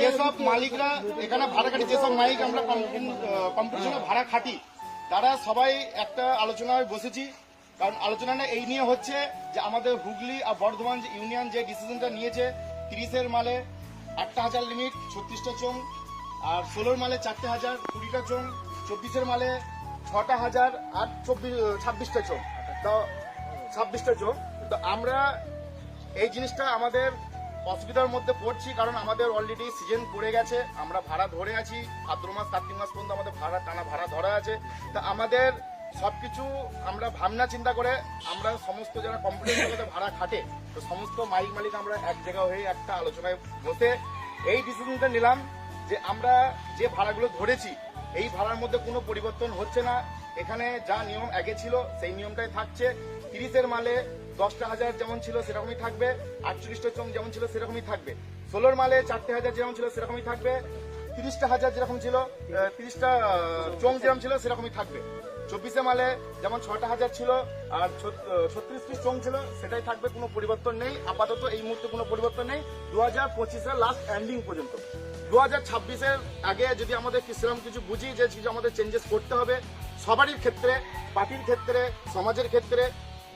যেসব মালিকরা, এখানে ভাড়া খাটি যেসব মালিক আমরা কম্পিটিশনে ভাড়া খাটি, তারা সবাই একটা আলোচনায় বসেছি। কারণ আলোচনাটা এই নিয়ে হচ্ছে যে আমাদের হুগলি আর বর্ধমান ইউনিয়ন যে ডিসিশনটা নিয়েছে, তিরিশের মালে আটটা হাজার লিমিট, ছত্রিশটা চোং আর ষোলোর মালে চারটে হাজার, কুড়িটা চোং চব্বিশের মালে ছটা হাজার, আর চব্বিশ, ছাব্বিশটা চোং তো ছাব্বিশটা চোং তো আমরা এই জিনিসটা আমাদের অসুবিধার মধ্যে পড়ছি কারণ আমাদের অলরেডি সিজন পড়ে গেছে, আমরা ভাড়া ধরে আছি, ভাদ্র মাস, কার্তিক মাস পর্যন্ত আমাদের ভাড়া, টানা ভাড়া ধরা আছে। তা আমাদের সবকিছু আমরা ভাবনা চিন্তা করে আমরা সমস্ত যারা জগতে ভাড়া খাটে, তো সমস্ত মালিক মালিক আমরা এক জায়গা হয়ে একটা আলোচনায় বসে এই ডিসিশনটা নিলাম যে আমরা যে ভাড়াগুলো ধরেছি, এই ভাড়ার মধ্যে কোনো পরিবর্তন হচ্ছে না। এখানে যা নিয়ম আগে ছিল, সেই নিয়মটাই থাকছে। তিরিশের মালে দশটা হাজার যেমন ছিল সেরকমই থাকবে, আটচল্লিশটা চং যেমন ছিল সেরকমই থাকবে। ষোলোর মালে চারটে হাজার যেমন ছিল সেরকমই থাকবে, তিরিশটা হাজার যেরকম ছিল তিরিশটা চং যেরকম ছিল সেরকমই থাকবে। চব্বিশে মালে যেমন ছটা হাজার ছিল আর ছত্রিশটি চং ছিল সেটাই থাকবে, কোনো পরিবর্তন নেই। আপাতত এই মুহূর্তে কোনো পরিবর্তন নেই। দু হাজার পঁচিশের লাস্ট এন্ডিং পর্যন্ত। দু হাজার ছাব্বিশের আগে যদি আমাদের সেরকম কিছু বুঝি যে কিছু আমাদের চেঞ্জেস করতে হবে, সবারই ক্ষেত্রে, পার্টির ক্ষেত্রে, সমাজের ক্ষেত্রে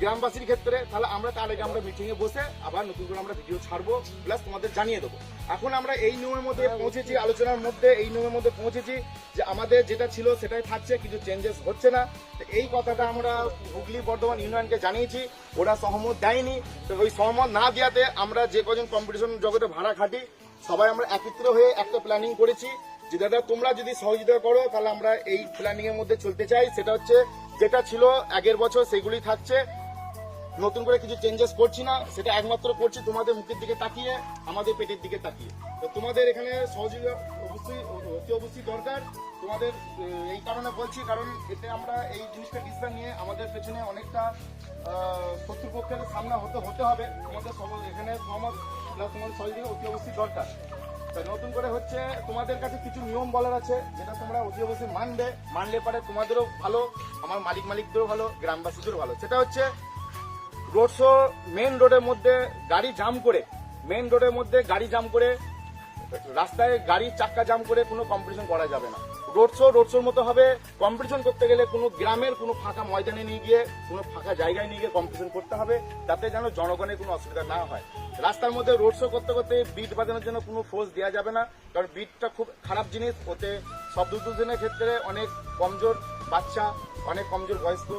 গ্রামবাসীর ক্ষেত্রে তাহলে আমরা তার আগে আমরা মিটিং এ বসে আবার নতুন করে আমরা ভিডিও ছাড়বো প্লাস তোমাদের জানিয়ে দেবো। এখন আমরা এই নিয়মের মধ্যে পৌঁছেছি আলোচনার মধ্যে এই নিয়মের মধ্যে পৌঁছেছি যে আমাদের যেটা ছিল সেটাই থাকছে কিছু চেঞ্জেস হচ্ছে না। তো এই কথাটা আমরা হুগলি বর্ধমান ইউনিয়নকে জানিয়েছি ওরা সহমত দেয়নি। তো ওই সহমত না দেওয়াতে আমরা যে কজন কম্পিটিশন জগতে ভাড়া খাটি সবাই আমরা একত্র হয়ে একটা প্ল্যানিং করেছি যে দাদা তোমরা যদি সহযোগিতা করো তাহলে আমরা এই প্ল্যানিং এর মধ্যে চলতে চাই। সেটা হচ্ছে যেটা ছিল আগের বছর সেগুলি থাকছে। নতুন করে কিছু চেঞ্জেস করছি না, সেটা একমাত্র করছি তোমাদের মুখের দিকে তাকিয়ে, আমাদের পেটের দিকে তাকিয়ে। তো তোমাদের এখানে সহযোগিতা অবশ্যই, অতি অবশ্যই দরকার। তোমাদের এই কারণে বলছি, কারণ এতে আমরা এই জিনিসটা ডিসিশন নিয়ে আমাদের পেছনে অনেকটা শত্রুপক্ষের সামনা হতে হতে হবে। তোমাদের সব- এখানে সহমত plus তোমাদের সহযোগিতা অতি অবশ্যই দরকার। তা নতুন করে হচ্ছে তোমাদের কাছে কিছু নিয়ম বলার আছে, যেটা তোমরা অতি অবশ্যই মানবে। মানলে পারে তোমাদেরও ভালো, আমার মালিক মালিকদেরও ভালো, গ্রামবাসীদেরও ভালো। সেটা হচ্ছে রোড শো মেন রোডের মধ্যে গাড়ি জাম করে মেন রোডের মধ্যে গাড়ি জাম করে, রাস্তায় গাড়ির চাক্কা জাম করে কোনো কম্পিটিশন করা যাবে না। রোড শো রোড শোর মতো হবে কম্পিটিশন করতে গেলে কোনো গ্রামের কোনো ফাঁকা ময়দানে নিয়ে গিয়ে, কোনো ফাঁকা জায়গায় নিয়ে গিয়ে কম্পিটিশন করতে হবে যাতে যেন জনগণের কোনো অসুবিধা না হয়। রাস্তার মধ্যে রোড শো করতে করতে বিট বাজানোর জন্য কোনো ফোর্স দেওয়া যাবে না, কারণ বিটটা খুব খারাপ জিনিস, ওতে শব্দ দূষণের ক্ষেত্রে অনেক কমজোর বাচ্চা, অনেক কমজোর বয়স্ক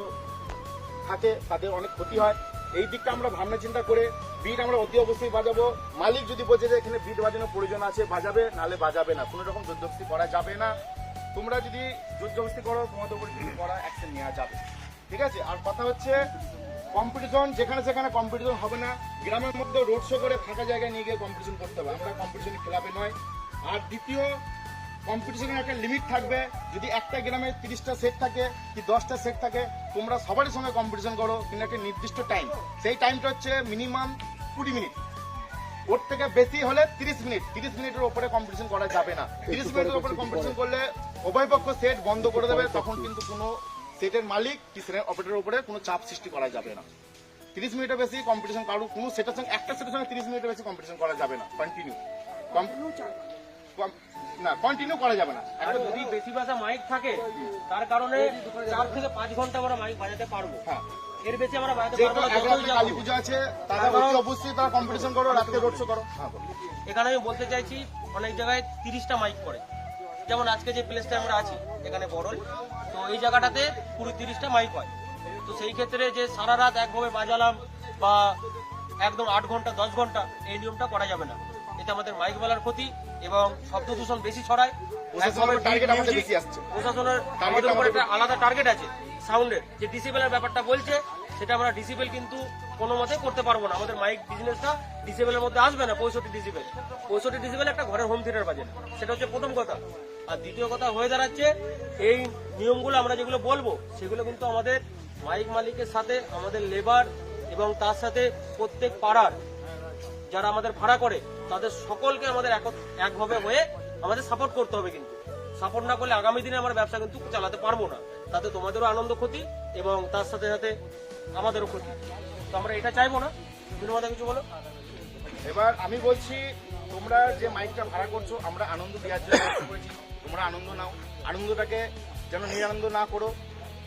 থাকে, তাদের অনেক ক্ষতি হয়। এই দিকটা আমরা ভাবনা চিন্তা করে বিট আমরা অতি অবশ্যই বাজাবো। মালিক যদি বোঝে যে এখানে বিট বাজানোর প্রয়োজন আছে, বাজাবে নালে বাজাবে না। কোনো রকম জোরজবস্তি করা যাবে না। তোমরা যদি জোরজবস্তি করো তোমাদের উপরে কিন্তু করা অ্যাকশন নেওয়া যাবে। ঠিক আছে? আর কথা হচ্ছে কম্পিটিশন যেখানে সেখানে কম্পিটিশন হবে না। গ্রামের মধ্যে রোড শো করে ফাঁকা জায়গায় নিয়ে গিয়ে কম্পিটিশন করতে হবে। আমরা কম্পিটিশন খেলাবে নয়। আর দ্বিতীয় কম্পিটিশনের একটা লিমিট থাকবে। যদি একটা গ্রামে তিরিশটা সেট থাকে কি দশটা সেট থাকে তোমরা সবারই সঙ্গে কম্পিটিশন করো কিন্তু একটা নির্দিষ্ট টাইম সেই টাইমটা হচ্ছে মিনিমাম কুড়ি মিনিট ওর থেকে বেশি হলে তিরিশ মিনিট তিরিশ মিনিটের উপরে কম্পিটিশন করা যাবে না। তিরিশ মিনিটের উপরে কম্পিটিশন করলে উভয় পক্ষ সেট বন্ধ করে দেবে তখন কিন্তু কোনো সেটের মালিক কি সেটের অপারেটরের উপরে কোনো চাপ সৃষ্টি করা যাবে না। তিরিশ মিনিটের বেশি কম্পিটিশন কারও কোনো সেটের সঙ্গে একটা সেটের সঙ্গে তিরিশ মিনিটের বেশি কম্পিটিশন করা যাবে না। কন্টিনিউ না কন্টিনিউ করা যাবে না। আর যদি বেশি ভাষা মাইক থাকে তার কারণে চার থেকে পাঁচ ঘণ্টা আমরা মাইক বাজাতে পারব। হ্যাঁ। এর বেশি আমরা বাজাতে পারব না। কালী পুজো আছে তারা অবশ্যই তারা কম্পিটিশন করো রাত্রে রোড শো করো। হ্যাঁ এখানে আমি বলতে চাইছি অনেক জায়গায় তিরিশটা মাইক করে। যেমন আজকে যে প্লেসটা আমরা আছি এখানে বড়ল। তো এই জায়গাটাতে পুরো তিরিশটা মাইক হয়। তো সেই ক্ষেত্রে যে সারা রাত একভাবে বাজালাম বা একদম আট ঘণ্টা দশ ঘণ্টা এই নিয়মটা করা যাবে না। এতে আমাদের মাইক বেলার ক্ষতি। এবং শব্দ দূষণ বেশি ছড়ায়। প্রশাসনের আমাদের উপর একটা আলাদা টার্গেট আছে। সাউন্ডের যে ডিসিবেলের ব্যাপারটা বলছে সেটা আমরা ডিসিবেল কিন্তু কোনো মতে করতে পারব না। আমাদের মাইক বিজনেসটা ডিসিবেলের মধ্যে আসবে না পঁয়ষট্টি ডিসিবেল পঁয়ষট্টি ডিসিবেল একটা ঘরের হোম থিয়েটার বাজে সেটা হচ্ছে প্রথম কথা। আর দ্বিতীয় কথা হয়ে দাঁড়াচ্ছে এই নিয়মগুলো আমরা যেগুলো বলব সেগুলো কিন্তু আমাদের মাইক মালিকের সাথে আমাদের লেবার এবং তার সাথে প্রত্যেক পাড়ার যারা আমাদের ভাড়া করে, তাদের সকলকে আমাদের এক- একভাবে হয়ে আমাদের সাপোর্ট করতে হবে কিন্তু। সাপোর্ট না করলে আগামী দিনে আমরা ব্যবসা কিন্তু চালাতে পারব না। তাতে তোমাদেরও আনন্দ ক্ষতি এবং তার সাথে সাথে আমাদেরও ক্ষতি। তো আমরা এটা চাইব না। মাথা কিছু বলো। এবার আমি বলছি, তোমরা যে মাইকটা ভাড়া করছ, আমরা আনন্দ দেওয়ার জন্য তোমরা আনন্দ নাও। আনন্দটাকে যেন নিরানন্দ না করো।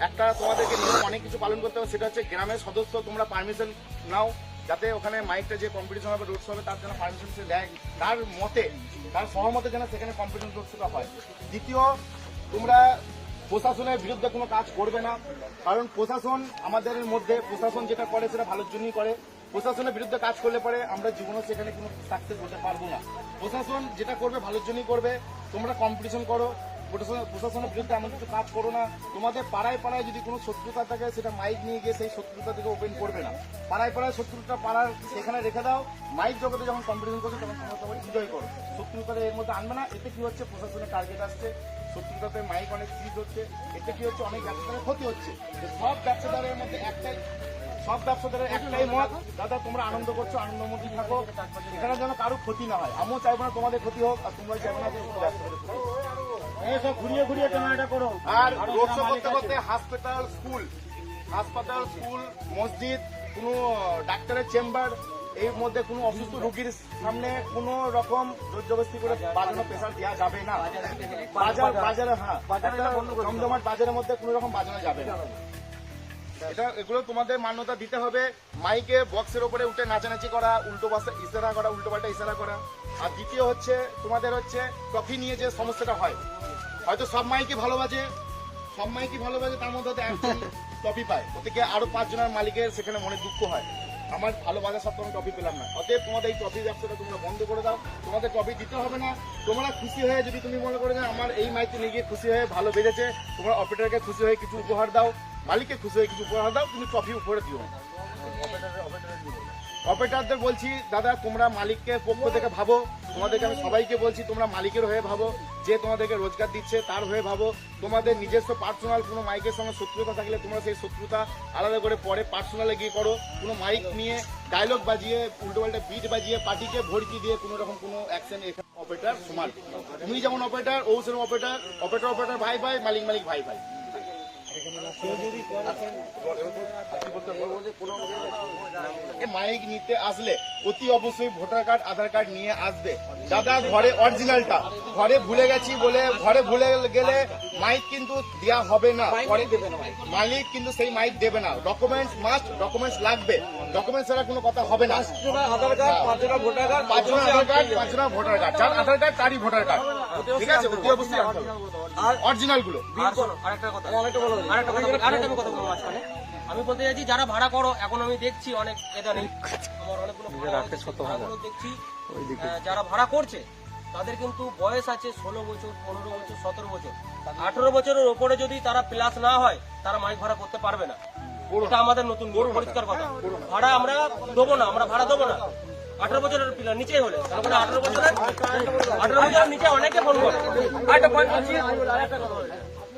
একটা তোমাদেরকে নিয়ম অনেক কিছু পালন করতে হবে, সেটা হচ্ছে গ্রামের সদস্য, তোমরা পারমিশন নাও। যাতে ওখানে মাইকটা যে কম্পিটিশন হবে রোডস হবে, তার জন্য পারমিশন সে দেয়। তার মতে, তার সহমতে যেন সেখানে কম্পিটিশন রোডসটা হয়। দ্বিতীয়, তোমরা প্রশাসনের বিরুদ্ধে কোনো কাজ করবে না। কারণ প্রশাসন আমাদের মধ্যে, প্রশাসন যেটা করে সেটা ভালোর জন্যই করে। প্রশাসনের বিরুদ্ধে কাজ করলে পরে আমরা জীবনে সেখানে কোনো সাকসেস হতে পারব না। প্রশাসন যেটা করবে, ভালোর জন্যই করবে। তোমরা কম্পিটিশন করো। প্রশাসনের বিরুদ্ধে এমন কিছু কাজ করো না। তোমাদের পাড়ায় পাড়ায় যদি কোনো শত্রুতা থাকে, সেটা মাইক নিয়ে গিয়ে সেই শত্রুতা থেকে ওপেন করবে না। পাড়ায় পাড়ায় শত্রুতা পাড়ার সেখানে রেখে দাও। মাইক জগতে যখন কম্পিটিশন করছ, তখন তোমরা সবাই এনজয় করো। শত্রুতা এর মধ্যে আনবে না। এতে কি হচ্ছে? প্রশাসনের টার্গেট আসছে। শত্রুতাতে মাইক অনেক সিজ হচ্ছে। এতে কি হচ্ছে? অনেক ব্যবসাদারের ক্ষতি হচ্ছে। সব ব্যবসাদারের মধ্যে একটাই সব ব্যবসাদারের একটাই মত, দাদা, তোমরা আনন্দ করছ আনন্দ মধ্যে থাকো। এখানে যেন কারও ক্ষতি না হয়। আমিও চাইব না তোমাদের ক্ষতি হোক, আর তোমরা চাইব না ব্যবসাদারের ক্ষতি ঘুরিয়ে ঘুরিয়ে করো। আর রোড শো করতে করতে হাসপাতাল স্কুল। হাসপাতাল স্কুল মসজিদ কোনো ডাক্তারের চেম্বার এর মধ্যে কোনো অসুস্থ রোগীর সামনে কোনো রকম জোরজবস্তি করে বাজানো প্রেশার দেওয়া যাবে না। বাজার বাজারে হ্যাঁ জমজমাট বাজারের মধ্যে কোনো রকম বাজানো যাবে না। এটা এগুলো তোমাদের মান্যতা দিতে হবে। মাইকে বক্সের উপরে উঠে নাচানাচি করা উল্টো পাশে ইশারা করা উল্টো পাল্টা ইশারা করা। আর দ্বিতীয় হচ্ছে তোমাদের হচ্ছে ট্রফি নিয়ে যে সমস্যাটা হয় হয়তো সব মাইকে ভালো বাজে সব মাইকে ভালো বাজে তার মধ্যে হয়তো একজন ট্রফি পায়। গিয়ে আরও পাঁচজনের মালিকের সেখানে মনে দুঃখ হয়। আমার ভালো বাজার সব আমি ট্রফি পেলাম না। অতএব তোমাদের এই ট্রফি ব্যবসাটা তোমরা বন্ধ করে দাও। তোমাদের ট্রফি দিতে হবে না। তোমরা খুশি হয়ে যদি তুমি মনে করে যে আমার এই মাইকে নিয়ে গিয়ে খুশি হয়ে ভালো বেড়েছে তোমরা অপারেটরকে খুশি হয়ে কিছু উপহার দাও। মালিককে খুশি হয়ে কিছু উপহার দাও তুমি ট্রফি উপরে দিও না। অপারেটরদের বলছি দাদা তোমরা মালিককে পক্ষ থেকে ভাবো। তোমাদেরকে আমি সবাইকে বলছি, তোমরা মালিকের হয়ে ভাবো, যে তোমাদেরকে রোজগার দিচ্ছে তার হয়ে ভাবো। তোমাদের নিজস্ব পার্সোনাল কোনো মাইকের সঙ্গে শত্রুতা থাকলে তোমরা সেই শত্রুতা আলাদা করে পরে পার্সোনালে গিয়ে করো। কোনো মাইক নিয়ে ডায়লগ বাজিয়ে উল্টো পাল্টা বিট বাজিয়ে, পার্টিকে ভর্তি দিয়ে কোনো রকম কোনো অ্যাকশন এখানে অপারেটর সমান। তুমি যেমন অপারেটর ও সেরকম অপারেটর অপারেটর অপারেটর ভাই ভাই, মালিক মালিক, ভাই ভাই। মাইক নিতে আসলে অতি অবশ্যই ভোটার কার্ড, আধার কার্ড নিয়ে আসবে। দাদা, ঘরে অরিজিনালটা ঘরে ভুলে গেছি বলে, ঘরে ভুলে গেলে মাইক কিন্তু দেওয়া হবে না। পরে মালিক কিন্তু সেই মাইক দেবে না। ডকুমেন্টস মাস্ট ডকুমেন্টস লাগবে। ডকুমেন্টস ছাড়া কোনো কথা হবে না। আধার কার্ড পাঁচটা ভোটার কার্ড পাঁচজন আধার কার্ড পাঁচজন ভোটার কার্ড। যার আধার কার্ড তারই ভোটার কার্ড। ঠিক আছে? অতি অবশ্যই আর অরিজিনালগুলো আরেকটা কথা। আরেকটা বলো। আরেকটা কথা আরেকটা আমি কথা বলব মাঝখানে। আমি বলতে চাইছি যারা ভাড়া করো এখন আমি দেখছি অনেক এটা নেই। আমার অনেকগুলো দেখছি। যারা ভাড়া করছে তাদের কিন্তু বয়স আছে ষোলো বছর পনেরো বছর সতেরো বছর। আঠারো বছরের ওপরে যদি তারা প্লাস না হয় তারা মাইক ভাড়া করতে পারবে না। এটা আমাদের নতুন পরিষ্কার কথা। ভাড়া আমরা দেবো না আমরা ভাড়া দেবো না। আঠারো বছরের পিলার নিচেই হলে। তারপরে আঠারো বছরের আঠারো বছরের নিচে অনেকে ফোন করে। আরেকটা পয়েন্ট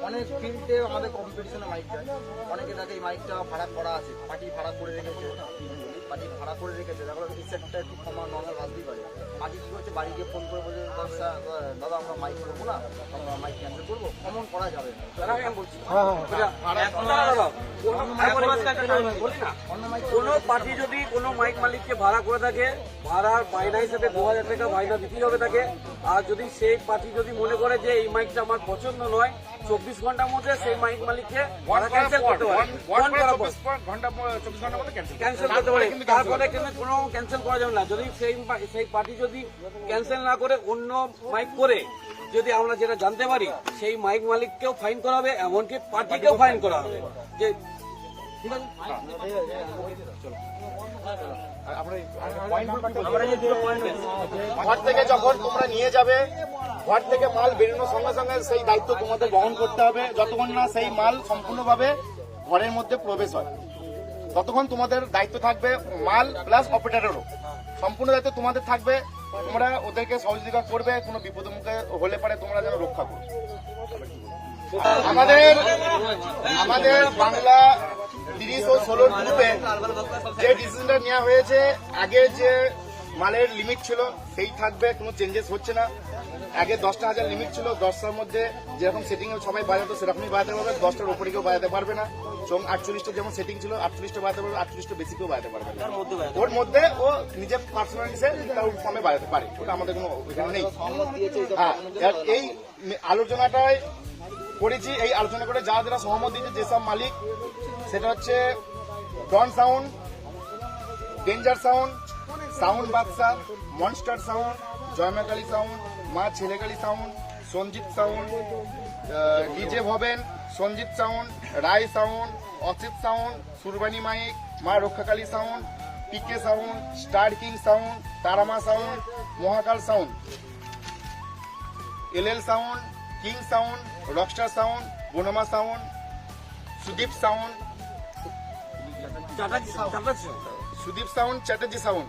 অনেক ফিল্ডে আমাদের কম্পিটিশনে মাইক যায়। অনেকে দেখে এই মাইকটা ভাড়া করা আছে পার্টি ভাড়া করে রেখেছে। পার্টি ভাড়া করে রেখেছে। দেখো রিসেটটা একটু কমা নর্মাল ভাবতেই পারে বাকি কী হচ্ছে? বাড়ি গিয়ে ফোন করে বলছে "দাদা, দাদা আমরা মাইক করব না আমরা মাইক ক্যান্সেল করব কমন করা যাবে না। আমি বলছি। কোনো পার্টি যদি কোনো মাইক মালিককে ভাড়া করে থাকে ভাড়ার বায়না হিসেবে দু হাজার টাকা বায়না দিতেই হবে তাকে। আর যদি সেই পার্টি যদি মনে করে যে এই মাইকটা আমার পছন্দ নয় চব্বিশ ঘণ্টার মধ্যে সেই মাইক মালিককে ভাড়া ক্যান্সেল করতে পারে। ক্যান্সেল করতে পারে। তারপরে কিন্তু কোনো ক্যান্সেল করা যাবে না। যদি সেই সেই পার্টি যদি ক্যান্সেল না করে অন্য মাইক করে যদি আমরা যেটা জানতে পারি সেই মাইক মালিককেও ফাইন করা হবে এমনকি পার্টিকেও ফাইন করা হবে। যে ঠিক আছে? ঘর থেকে যখন তোমরা নিয়ে যাবে ঘর থেকে মাল বেরোনোর সঙ্গে সঙ্গে সেই দায়িত্ব তোমাদের বহন করতে হবে। যতক্ষণ না সেই মাল সম্পূর্ণভাবে ঘরের মধ্যে প্রবেশ হয় ততক্ষণ তোমাদের দায়িত্ব থাকবে মাল প্লাস অপারেটারেরও সম্পূর্ণ দায়িত্ব তোমাদের থাকবে। তোমরা ওদেরকে সহযোগিতা করবে কোনো বিপদ মুখে হলে পারে তোমরা যেন রক্ষা করো। আমাদের আমাদের বাংলা তিরিশ ও ষোলোর গ্রুপে যে ডিসিশনটা নেওয়া হয়েছে আগে যে মালের লিমিট ছিল সেই থাকবে কোনো চেঞ্জেস হচ্ছে না। আগে দশটা হাজার লিমিট ছিল দশটার মধ্যে যেরকম সেটিং সবাই বাজাতো সেরকমই বাজাতে পারবে দশটার উপরে কেউ বাজাতে পারবে না। এবং আটচল্লিশটা যেমন সেটিং ছিল আটচল্লিশটা বাজাতে পারবে আটচল্লিশটা বেশি কেউ বাজাতে পারবে ওর মধ্যে ও নিজের পার্সোনাল তার ফর্মে বাজাতে পারে। ওটা আমাদের কোনো নেই। হ্যাঁ এই আলোচনাটায় করেছি, এই আলোচনা করে যারা যারা সহমত দিয়েছে যেসব মালিক, সেটা হচ্ছে don sound, danger sound sound Badsha monster sound Joymakali sound, Ma Chhelekali sound, Sanjit sound DJ Bhaben, Sanjit sound, Roy sound, Asit sound Surbani mic, Ma Rakshakali sound, PK sound, star king sound, Tarama sound, Mahakal sound. LL sound king sound rockstar sound Banma sound Sudip sound. Sudip sound Chatterjee sound.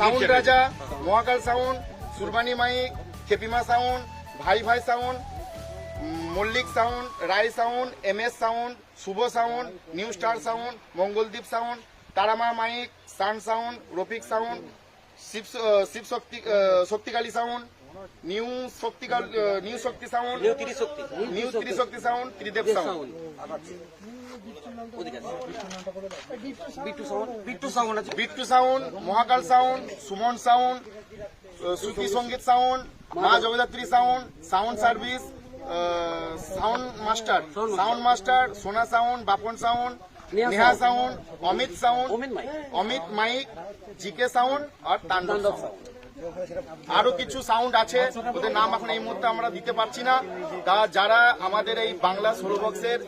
Sound Raja Mahakal sound Surbani mic Khepima sound Bhai Bhai sound Mallick sound Roy sound M S sound Shubho sound new star sound Mangaldeep sound Tarama mic sun sound Rafiq sound Shiv Shiv Shakti Shaktikali sound new ah, new Shakti sound new তিরিশ Shakti new Trishakti sound Tridev sound Bittu sound আছে। Bittu sound Mahakal sound Suman sound Shruti Sangeet sound Ma Jagaddhatri sound sound service sound master sound master Sona sound Bapan sound Neha sound Amit sound Amit mic. Amit mic GK sound আর Tandav sound আরও কিছু sound আছে। ওদের নাম এখন এই মুহূর্তে আমরা দিতে পারছি না। তা যারা আমাদের এই বাংলা সোলো বক্সের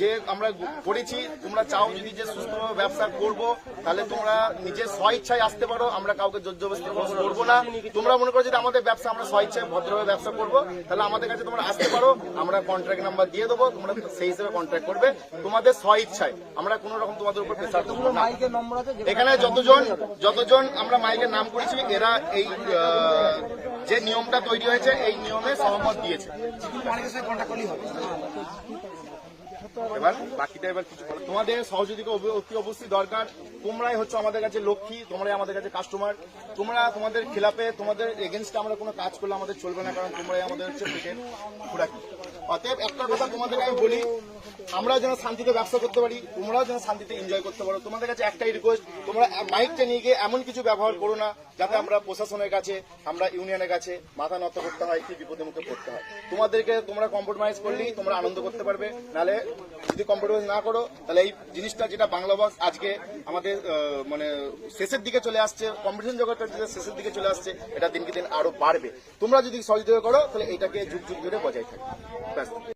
যে আমরা করেছি, তোমরা চাও যদি যে সুস্থভাবে ব্যবসা করব, তাহলে তোমরা নিজের স্ব ইচ্ছায় আসতে পারো, আমরা কাউকে জোরজবস্তি করব না। তোমরা মনে করো যদি আমাদের ব্যবসা আমরা স্ব ইচ্ছায় ভদ্রভাবে ব্যবসা করব, তাহলে আমাদের কাছে তোমরা আসতে পারো, আমরা কন্ট্রাক্ট নাম্বার দিয়ে দেবো, তোমরা সেই হিসেবে কন্ট্রাক্ট করবে তোমাদের স্ব ইচ্ছায় আমরা কোনো রকম তোমাদের উপর প্রেসার দেবো না। এখানে যতজন যতজন আমরা মাইকের নাম করেছি, এরা এই যে নিয়মটা তৈরি হয়েছে, এই নিয়মে সহমত দিয়েছে। এবার বাকিটা এবার কিছু তোমাদের সহযোগিতা অতি অবশ্যই দরকার। তোমরাই হচ্ছে আমাদের কাছে লক্ষ্মী, তোমরাই আমাদের কাছে কাস্টমার তোমরা তোমাদের খেলাপে, তোমাদের এগেনস্টে আমরা কোনো কাজ করলে আমাদের চলবে না, কারণ তোমরাই আমাদের হচ্ছে অতএব একটা কথা তোমাদেরকে আমি বলি আমরা যেন শান্তিতে ব্যবসা করতে পারি, তোমরাও যেন শান্তিতে এনজয় করতে পারো। তোমাদের কাছে একটাই রিকোয়েস্ট তোমরা মাইকটা নিয়ে গিয়ে এমন কিছু ব্যবহার করো না যাতে আমরা প্রশাসনের কাছে, আমরা ইউনিয়নের কাছে মাথা নত করতে হয়, কি বিপদে মুখে পড়তে হয়। তোমাদেরকে তোমরা কম্প্রোমাইজ করলেই তোমরা আনন্দ করতে পারবে। নালে যদি কম্প্রোমাইজ না করো, তাহলে এই জিনিসটা যেটা বাংলা বক্স আজকে আমাদের মানে শেষের দিকে চলে আসছে কম্পিটিশন জগতের যেটা শেষের দিকে চলে আসছে, এটা দিনকে দিন আরও বাড়বে। তোমরা যদি সহযোগিতা করো, তাহলে এটাকে যুগ যুগ ধরে বজায় থাকবে।